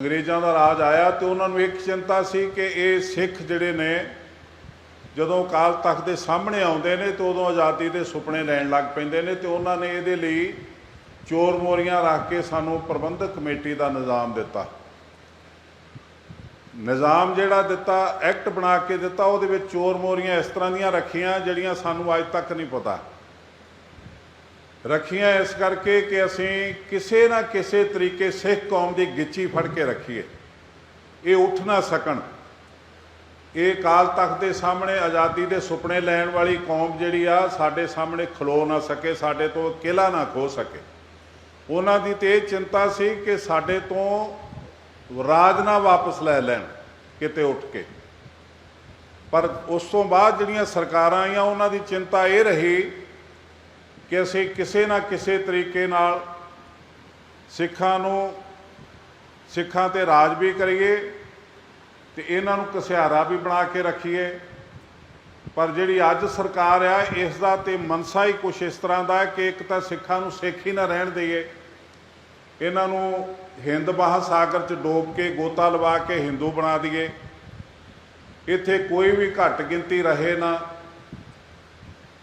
ਅੰਗਰੇਜ਼ਾਂ ਦਾ ਰਾਜ ਆਇਆ ਤੇ ਉਹਨਾਂ ਨੂੰ ਇੱਕ ਚਿੰਤਾ ਸੀ ਕਿ ਇਹ ਸਿੱਖ ਜਿਹੜੇ ਨੇ, ਜਦੋਂ ਅਕਾਲ ਤਖਤ ਦੇ ਸਾਹਮਣੇ ਆਉਂਦੇ ਨੇ ਤੇ ਉਦੋਂ ਆਜ਼ਾਦੀ ਦੇ ਸੁਪਨੇ ਲੈਣ ਲੱਗ ਪੈਂਦੇ ਨੇ ਤੇ ਉਹਨਾਂ ਨੇ ਇਹਦੇ ਲਈ ਚੋਰ ਮੋਰੀਆਂ ਰੱਖ ਕੇ ਸਾਨੂੰ ਪ੍ਰਬੰਧਕ ਕਮੇਟੀ ਦਾ ਨਿਜ਼ਾਮ ਦਿੱਤਾ। ਨਿਜ਼ਾਮ ਜਿਹੜਾ ਦਿੱਤਾ, ਐਕਟ ਬਣਾ ਕੇ ਦਿੱਤਾ, ਉਹਦੇ ਵਿੱਚ ਚੋਰ ਮੋਰੀਆਂ ਇਸ ਤਰ੍ਹਾਂ ਦੀਆਂ ਰੱਖੀਆਂ ਜਿਹੜੀਆਂ ਸਾਨੂੰ ਅੱਜ ਤੱਕ ਨਹੀਂ ਪਤਾ। ਰੱਖੀਆਂ ਇਸ ਕਰਕੇ ਕਿ ਅਸੀਂ ਕਿਸੇ ਨਾ ਕਿਸੇ ਤਰੀਕੇ ਸਿੱਖ ਕੌਮ ਦੀ ਗਿੱਚੀ ਫੜ ਕੇ ਰੱਖੀਏ। ਇਹ ਉੱਠ ਨਾ ਸਕਣ। ਇਹ ਕਾਲ ਤਖਤ ਦੇ ਸਾਹਮਣੇ, ਆਜ਼ਾਦੀ ਦੇ ਸੁਪਨੇ ਲੈਣ ਵਾਲੀ ਕੌਮ ਜਿਹੜੀ ਆ, ਸਾਡੇ ਸਾਹਮਣੇ ਖਲੋ ਨਾ ਸਕੇ, ਸਾਡੇ ਤੋਂ ਕਿਲਾ ਨਾ ਖੋ ਸਕੇ। ਉਹਨਾਂ ਦੀ ਤੇ ਇਹ ਚਿੰਤਾ ਸੀ ਕਿ ਸਾਡੇ ਤੋਂ ਰਾਜ ਨਾ ਵਾਪਸ ਲੈ ਲੈਣ, ਕਿਤੇ ਉੱਠ ਕੇ। ਪਰ ਉਸ ਤੋਂ ਬਾਅਦ ਜਿਹੜੀਆਂ ਸਰਕਾਰਾਂ ਆਈਆਂ, ਉਹਨਾਂ ਦੀ ਚਿੰਤਾ ਇਹ ਰਹੀ ਕਿ ਅਸੀਂ ਕਿਸੇ ਨਾ ਕਿਸੇ ਤਰੀਕੇ ਨਾਲ ਸਿੱਖਾਂ ਨੂੰ, ਸਿੱਖਾਂ ਤੇ ਰਾਜ ਵੀ ਕਰੀਏ ਤੇ ਇਹਨਾਂ ਨੂੰ ਕਸਿਆਰਾ ਵੀ ਬਣਾ ਕੇ ਰੱਖੀਏ। ਪਰ ਜਿਹੜੀ ਅੱਜ ਸਰਕਾਰ ਆ ਇਸ ਦਾ ਤੇ ਮਨਸਾ ਹੀ ਕੁਛ ਇਸ ਤਰ੍ਹਾਂ ਦਾ ਕਿ ਇੱਕ ਤਾਂ ਸਿੱਖਾਂ ਨੂੰ ਸਿੱਖ ਹੀ ਨਾ ਰਹਿਣ ਦਈਏ। ਇਹਨਾਂ ਨੂੰ ਹਿੰਦ ਮਹਾਸਾਗਰ ਚ ਡੋਬ ਕੇ ਗੋਤਾ ਲਵਾ ਕੇ ਹਿੰਦੂ ਬਣਾ ਦਈਏ। ਇੱਥੇ ਕੋਈ ਵੀ ਘੱਟ ਗਿਣਤੀ ਰਹੇ ਨਾ।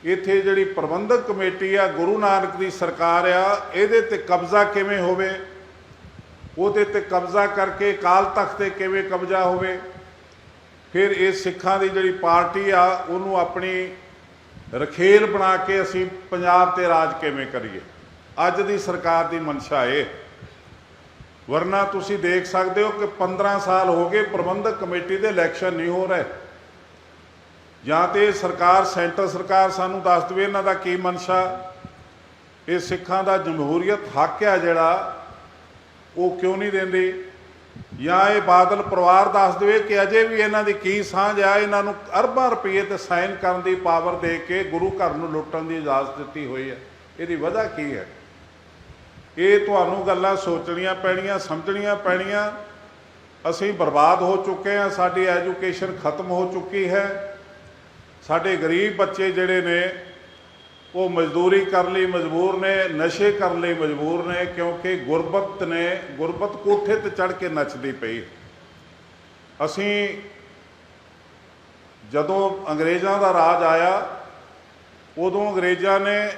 ਇੱਥੇ ਜਿਹੜੀ ਪ੍ਰਬੰਧਕ ਕਮੇਟੀ ਆ, ਗੁਰੂ ਨਾਨਕ ਦੀ ਸਰਕਾਰ ਆ, ਇਹਦੇ ਤੇ ਕਬਜ਼ਾ ਕਿਵੇਂ ਹੋਵੇ? ਉਹਦੇ ਤੇ ਕਬਜ਼ਾ ਕਰਕੇ ਕਾਲ ਤਖਤ ਤੇ ਕਿਵੇਂ ਕਬਜ਼ਾ ਹੋਵੇ? ਫਿਰ ਇਹ ਸਿੱਖਾਂ ਦੀ ਜਿਹੜੀ ਪਾਰਟੀ ਆ, ਉਹਨੂੰ ਆਪਣੀ ਰਖੇਲ ਬਣਾ ਕੇ ਅਸੀਂ ਪੰਜਾਬ ਤੇ ਰਾਜ ਕਿਵੇਂ ਕਰੀਏ? ਅੱਜ ਦੀ ਸਰਕਾਰ ਦੀ ਮਨਸ਼ਾ ਇਹ। ਵਰਨਾ ਤੁਸੀਂ ਦੇਖ ਸਕਦੇ ਹੋ ਕਿ 15 ਸਾਲ ਹੋ ਗਏ ਪ੍ਰਬੰਧਕ ਕਮੇਟੀ ਦੇ ਇਲੈਕਸ਼ਨ ਨਹੀਂ ਹੋ ਰਹੇ। ਜਾਂ ਤੇ ਸਰਕਾਰ, ਸੈਂਟਰ ਸਰਕਾਰ ਸਾਨੂੰ ਦੱਸ ਦੇਵੇ ਇਹਨਾਂ ਦਾ ਕੀ ਮਨਸ਼ਾ। ਇਹ ਸਿੱਖਾਂ ਦਾ ਜਮਹੂਰੀਅਤ ਹੱਕ ਆ ਜਿਹੜਾ, ਉਹ ਕਿਉਂ ਨਹੀਂ ਦਿੰਦੀ? ਜਾਂ ਇਹ ਬਾਦਲ ਪਰਿਵਾਰ ਦੱਸ ਦੇਵੇ ਕਿ ਅਜੇ ਵੀ ਇਹਨਾਂ ਦੀ ਕੀ ਸਾਂਝ ਆ, ਇਹਨਾਂ ਨੂੰ ਅਰਬਾਂ ਰੁਪਏ ਤੇ ਸਾਈਨ ਕਰਨ ਦੀ ਪਾਵਰ ਦੇ ਕੇ ਗੁਰੂ ਘਰ ਨੂੰ ਲੁੱਟਣ ਦੀ ਇਜਾਜ਼ਤ ਦਿੱਤੀ ਹੋਈ ਹੈ। ਇਹਦੀ ਵਜ੍ਹਾ ਕੀ ਹੈ? ਇਹ ਤੁਹਾਨੂੰ ਗੱਲਾਂ ਸੋਚਣੀਆਂ ਪੈਣੀਆਂ, ਸਮਝਣੀਆਂ ਪੈਣੀਆਂ। ਅਸੀਂ ਬਰਬਾਦ ਹੋ ਚੁੱਕੇ ਹਾਂ, ਸਾਡੀ ਐਜੂਕੇਸ਼ਨ ਖਤਮ ਹੋ ਚੁੱਕੀ ਹੈ। ਸਾਡੇ ਗਰੀਬ ਬੱਚੇ ਜਿਹੜੇ ਨੇ, ਉਹ ਮਜ਼ਦੂਰੀ ਕਰਨ ਲਈ ਮਜਬੂਰ ਨੇ, ਨਸ਼ੇ ਕਰਨ ਲਈ ਮਜਬੂਰ ਨੇ, ਕਿਉਂਕਿ ਗੁਰਬਤ ਨੇ ਗੁਰਬਤ ਕੋਠੇ ਤੇ ਚੜ ਕੇ ਨੱਚਦੀ ਪਈ। ਅਸੀਂ ਜਦੋਂ ਅੰਗਰੇਜ਼ਾਂ ਦਾ ਰਾਜ ਆਇਆ, ਉਦੋਂ ਅੰਗਰੇਜ਼ਾਂ ਨੇ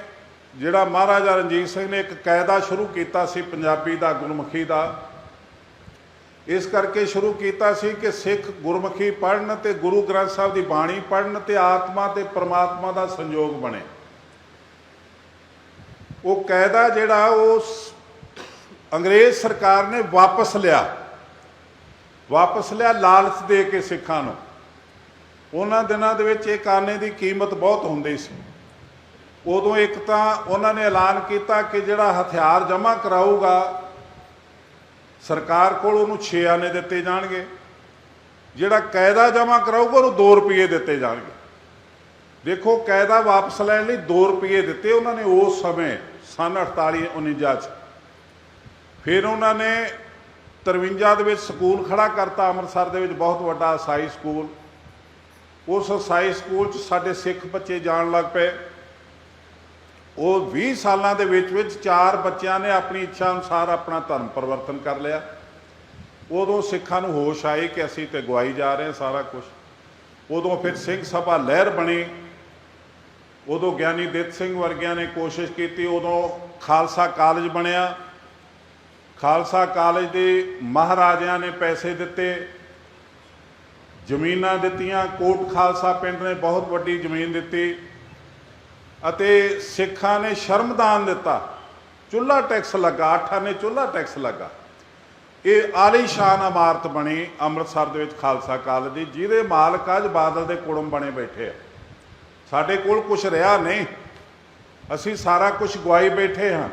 ਜਿਹੜਾ ਮਹਾਰਾਜਾ ਰਣਜੀਤ ਸਿੰਘ ਨੇ ਇੱਕ ਕਾਇਦਾ ਸ਼ੁਰੂ ਕੀਤਾ ਸੀ, ਪੰਜਾਬੀ ਦਾ, ਗੁਰਮੁਖੀ ਦਾ ਇਸ ਕਰਕੇ ਸ਼ੁਰੂ ਕੀਤਾ ਸੀ ਕਿ ਸਿੱਖ ਗੁਰਮੁਖੀ ਪੜ੍ਹਨ ਤੇ ਗੁਰੂ ਗ੍ਰੰਥ ਸਾਹਿਬ ਦੀ ਬਾਣੀ ਪੜ੍ਹਨ ਤੇ ਆਤਮਾ ਤੇ ਪਰਮਾਤਮਾ ਦਾ ਸੰਯੋਗ ਬਣੇ। ਉਹ ਕਾਇਦਾ ਜਿਹੜਾ ਉਹ ਅੰਗਰੇਜ਼ ਸਰਕਾਰ ਨੇ ਵਾਪਸ ਲਿਆ। ਵਾਪਸ ਲਿਆ ਲਾਲਚ ਦੇ ਕੇ ਸਿੱਖਾਂ ਨੂੰ। ਉਹਨਾਂ ਦਿਨਾਂ ਦੇ ਵਿੱਚ ਇਹ ਕਾਨੇ ਦੀ ਕੀਮਤ ਬਹੁਤ ਹੁੰਦੀ ਸੀ। ਉਦੋਂ ਇੱਕ ਤਾਂ ਉਹਨਾਂ ਨੇ ਐਲਾਨ ਕੀਤਾ ਕਿ ਜਿਹੜਾ ਹਥਿਆਰ ਜਮ੍ਹਾਂ ਕਰਾਊਗਾ ਸਰਕਾਰ ਕੋਲ ਉਹਨੂੰ 6 ਆਨੇ ਦਿੱਤੇ ਜਾਣਗੇ। ਜਿਹੜਾ ਕਾਇਦਾ ਜਮ੍ਹਾਂ ਕਰਾਊਗਾ, ਉਹਨੂੰ 2 ਰੁਪਏ ਦਿੱਤੇ ਜਾਣਗੇ। ਦੇਖੋ ਕਾਇਦਾ ਵਾਪਸ ਲੈਣ ਲਈ 2 ਰੁਪਏ ਦਿੱਤੇ ਉਹਨਾਂ ਨੇ ਉਸ ਸਮੇਂ, ਸਨ 48 49 ਚ। ਫਿਰ ਉਹਨਾਂ ਨੇ 53 ਦੇ ਵਿੱਚ ਸਕੂਲ ਖੜਾ ਕਰਤਾ, ਅੰਮ੍ਰਿਤਸਰ ਦੇ ਵਿੱਚ ਬਹੁਤ ਵੱਡਾ ਸਾਈ ਸਕੂਲ। ਉਸ ਸਾਈ ਸਕੂਲ ਚ ਸਾਡੇ ਸਿੱਖ ਬੱਚੇ ਜਾਣ ਲੱਗ ਪਏ। ਉਹ 20 ਸਾਲਾਂ ਦੇ ਵਿੱਚ ਵਿੱਚ ਚਾਰ ਬੱਚਿਆਂ ਨੇ ਆਪਣੀ ਇੱਛਾ ਅਨੁਸਾਰ ਆਪਣਾ ਧਰਮ ਪਰਿਵਰਤਨ ਕਰ ਲਿਆ। ਉਦੋਂ ਸਿੱਖਾਂ ਨੂੰ ਹੋਸ਼ ਆਈ ਕਿ ਅਸੀਂ ਤੇ ਗਵਾਈ ਜਾ ਰਹੇ ਹਾਂ ਸਾਰਾ ਕੁਝ ਉਦੋਂ ਫਿਰ ਸਿੰਘ ਸਭਾ ਲਹਿਰ ਬਣੀ। ਉਦੋਂ ਗਿਆਨੀ ਦਿੱਤ ਸਿੰਘ ਵਰਗਿਆਂ ਨੇ ਕੋਸ਼ਿਸ਼ ਕੀਤੀ। ਉਦੋਂ ਖਾਲਸਾ ਕਾਲਜ ਬਣਿਆ। ਖਾਲਸਾ ਕਾਲਜ ਦੇ ਮਹਾਰਾਜਿਆਂ ਨੇ ਪੈਸੇ ਦਿੱਤੇ। ਜ਼ਮੀਨਾਂ ਦਿੱਤੀਆਂ। ਕੋਟ ਖਾਲਸਾ ਪਿੰਡ ਨੇ ਬਹੁਤ ਵੱਡੀ ਜ਼ਮੀਨ ਦਿੱਤੀ। ਅਤੇ ਸਿੱਖਾਂ ਨੇ ਸ਼ਰਮਦਾਨ ਦਿੱਤਾ। ਚੁੱਲਾ ਟੈਕਸ ਲੱਗਾ ਅੱਠਾਂ ਨੇ ਚੁੱਲਾ ਟੈਕਸ ਲੱਗਾ। ਇਹ ਆਲੀਸ਼ਾਨ ਇਮਾਰਤ ਬਣੀ ਅੰਮ੍ਰਿਤਸਰ ਦੇ ਵਿੱਚ ਖਾਲਸਾ ਕਾਲਜ ਦੀ, ਜਿਹਦੇ ਮਾਲਕ ਅੱਜ ਬਾਦਲ ਦੇ ਕੁੜਮ ਬਣੇ ਬੈਠੇ ਆ। ਸਾਡੇ ਕੋਲ ਕੁਝ ਰਿਹਾ ਨਹੀਂ। ਅਸੀਂ ਸਾਰਾ ਕੁਝ ਗਵਾਈ ਬੈਠੇ ਹਾਂ।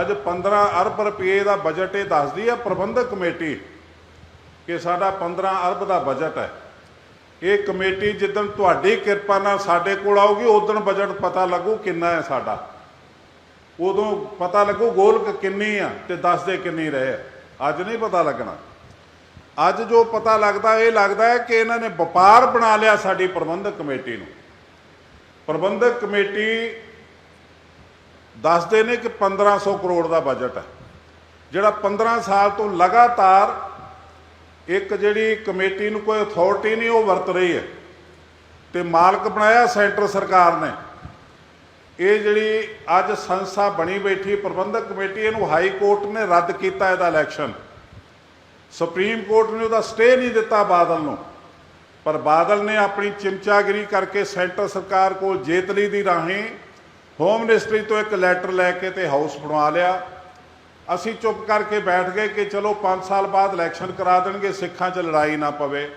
ਅੱਜ 15 ਅਰਬ ਰੁਪਏ ਦਾ ਬਜਟ ਇਹ ਦੱਸਦੀ ਆ ਪ੍ਰਬੰਧਕ ਕਮੇਟੀ ਕਿ ਸਾਡਾ 15 ਅਰਬ ਦਾ ਬਜਟ ਹੈ। ਇਹ ਕਮੇਟੀ ਜਿੱਦਣ ਤੁਹਾਡੀ ਕਿਰਪਾ ਨਾਲ ਸਾਡੇ ਕੋਲ ਆਊਗੀ ਉਦੋਂ ਬਜਟ ਪਤਾ ਲੱਗੂ ਕਿੰਨਾ ਹੈ ਸਾਡਾ। ਉਦੋਂ ਪਤਾ ਲੱਗੂ ਗੋਲਕ ਕਿੰਨੀ ਆ ਤੇ ਦੱਸਦੇ ਕਿੰਨੀ ਰਹੇ ਆ। ਅੱਜ ਨਹੀਂ ਪਤਾ ਲੱਗਣਾ। ਅੱਜ ਜੋ ਪਤਾ ਲੱਗਦਾ, ਇਹ ਲੱਗਦਾ ਹੈ ਕਿ ਇਹਨਾਂ ਨੇ ਵਪਾਰ ਬਣਾ ਲਿਆ ਸਾਡੀ ਪ੍ਰਬੰਧਕ ਕਮੇਟੀ ਨੂੰ। ਪ੍ਰਬੰਧਕ ਕਮੇਟੀ ਦੱਸਦੇ ਨੇ ਕਿ 1500 ਕਰੋੜ ਦਾ ਬਜਟ ਹੈ। ਜਿਹੜਾ 15 ਸਾਲ ਤੋਂ ਲਗਾਤਾਰ ਇੱਕ ਜਿਹੜੀ ਕਮੇਟੀ ਨੂੰ ਕੋਈ ਅਥਾਰਟੀ ਨਹੀਂ, ਉਹ ਵਰਤ ਰਹੀ ਹੈ। ਤੇ ਮਾਲਕ ਬਣਾਇਆ ਸੈਂਟਰ ਸਰਕਾਰ ਨੇ। ਇਹ ਜਿਹੜੀ ਅੱਜ ਸੰਸਥਾ ਬਣੀ ਬੈਠੀ ਪ੍ਰਬੰਧਕ ਕਮੇਟੀ, ਇਹਨੂੰ ਹਾਈ ਕੋਰਟ ਨੇ ਰੱਦ ਕੀਤਾ ਇਹਦਾ ਇਲੈਕਸ਼ਨ ਸੁਪਰੀਮ ਕੋਰਟ ਨੇ ਉਹਦਾ ਸਟੇ ਨਹੀਂ ਦਿੱਤਾ ਬਾਦਲ ਨੂੰ। ਪਰ ਬਾਦਲ ਨੇ ਆਪਣੀ ਚਿਮਚਾਗਿਰੀ ਕਰਕੇ ਸੈਂਟਰ ਸਰਕਾਰ ਕੋਲ ਜੇਤਲੀ ਦੀ ਰਾਹੀਂ ਹੋਮ ਮਿਨਿਸਟਰੀ ਤੋਂ ਇੱਕ ਲੈਟਰ ਲੈ ਕੇ ਤੇ ਹਾਊਸ ਬਣਵਾ ਲਿਆ। ਅਸੀਂ ਚੁੱਪ ਕਰਕੇ ਬੈਠ ਗਏ ਕਿ ਚਲੋ 5 ਸਾਲ ਬਾਅਦ ਇਲੈਕਸ਼ਨ ਕਰਾ ਦੇਣਗੇ, ਸਿੱਖਾਂ 'ਚ ਲੜਾਈ ਨਾ ਪਵੇ।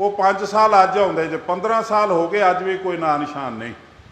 ਉਹ 5 ਸਾਲ ਅੱਜ ਆਉਂਦੇ ਜੇ 15 ਸਾਲ ਹੋ ਗਏ, ਅੱਜ ਵੀ ਕੋਈ ਨਾਂ ਨਿਸ਼ਾਨ ਨਹੀਂ।